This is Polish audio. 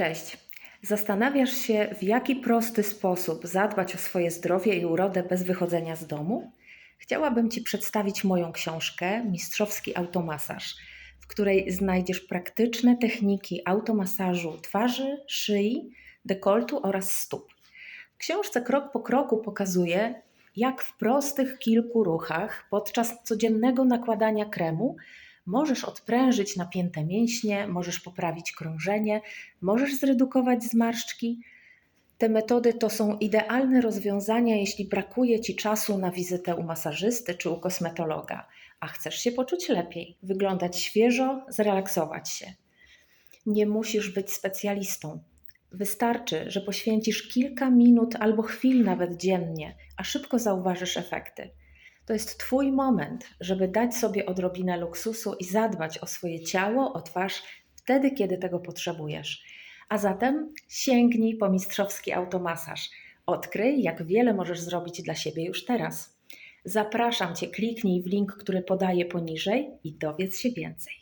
Cześć. Zastanawiasz się, w jaki prosty sposób zadbać o swoje zdrowie i urodę bez wychodzenia z domu? Chciałabym Ci przedstawić moją książkę Mistrzowski Automasaż, w której znajdziesz praktyczne techniki automasażu twarzy, szyi, dekoltu oraz stóp. W książce krok po kroku pokazuję, jak w prostych kilku ruchach podczas codziennego nakładania kremu możesz odprężyć napięte mięśnie, możesz poprawić krążenie, możesz zredukować zmarszczki. Te metody to są idealne rozwiązania, jeśli brakuje Ci czasu na wizytę u masażysty czy u kosmetologa, a chcesz się poczuć lepiej, wyglądać świeżo, zrelaksować się. Nie musisz być specjalistą. Wystarczy, że poświęcisz kilka minut albo chwil nawet dziennie, a szybko zauważysz efekty. To jest Twój moment, żeby dać sobie odrobinę luksusu i zadbać o swoje ciało, o twarz wtedy, kiedy tego potrzebujesz. A zatem sięgnij po mistrzowski automasaż. Odkryj, jak wiele możesz zrobić dla siebie już teraz. Zapraszam Cię, kliknij w link, który podaję poniżej i dowiedz się więcej.